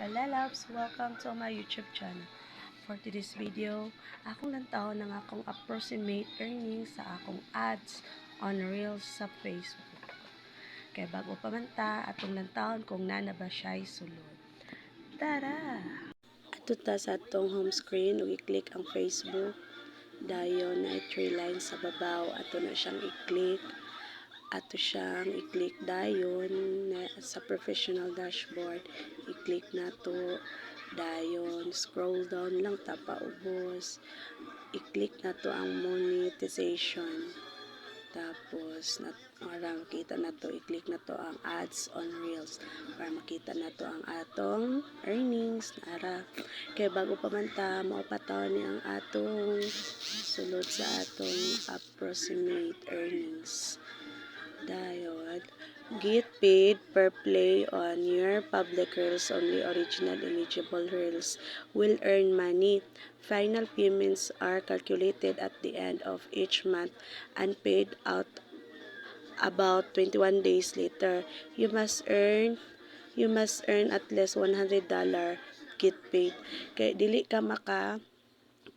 Loves, welcome to my YouTube channel. For today's video, akong lantaw ng akong approximate earnings sa akong ads on Reels sa Facebook. Kay bago pa man ta, atong lantawon kung nana ba siya'y sulod. Tara! Ato ta sa atong home screen, ug i-click ang Facebook. Dayon na three lines sa babaw, ato na siyang i-click ato siyang i-click dayon sa professional dashboard. I-click na to dayon scroll down lang ta paubos. I-click na to ang monetization. Tapos na para makita na to i-click na to ang ads on reels. Para makita na to ang atong earnings nara. Kay bago pa man ta maupataw ni ang atong sulod sa atong approximate earnings Diode. Get paid per play on your public reels. Only original eligible reels will earn money. Final payments are calculated at the end of each month and paid out about 21 days later. You must earn you must earn at least $100 get paid. Kay dili ka maka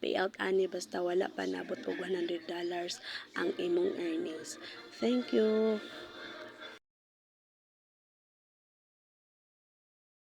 payout ani basta wala pa nabot og $100 ang imong earnings. Thank you.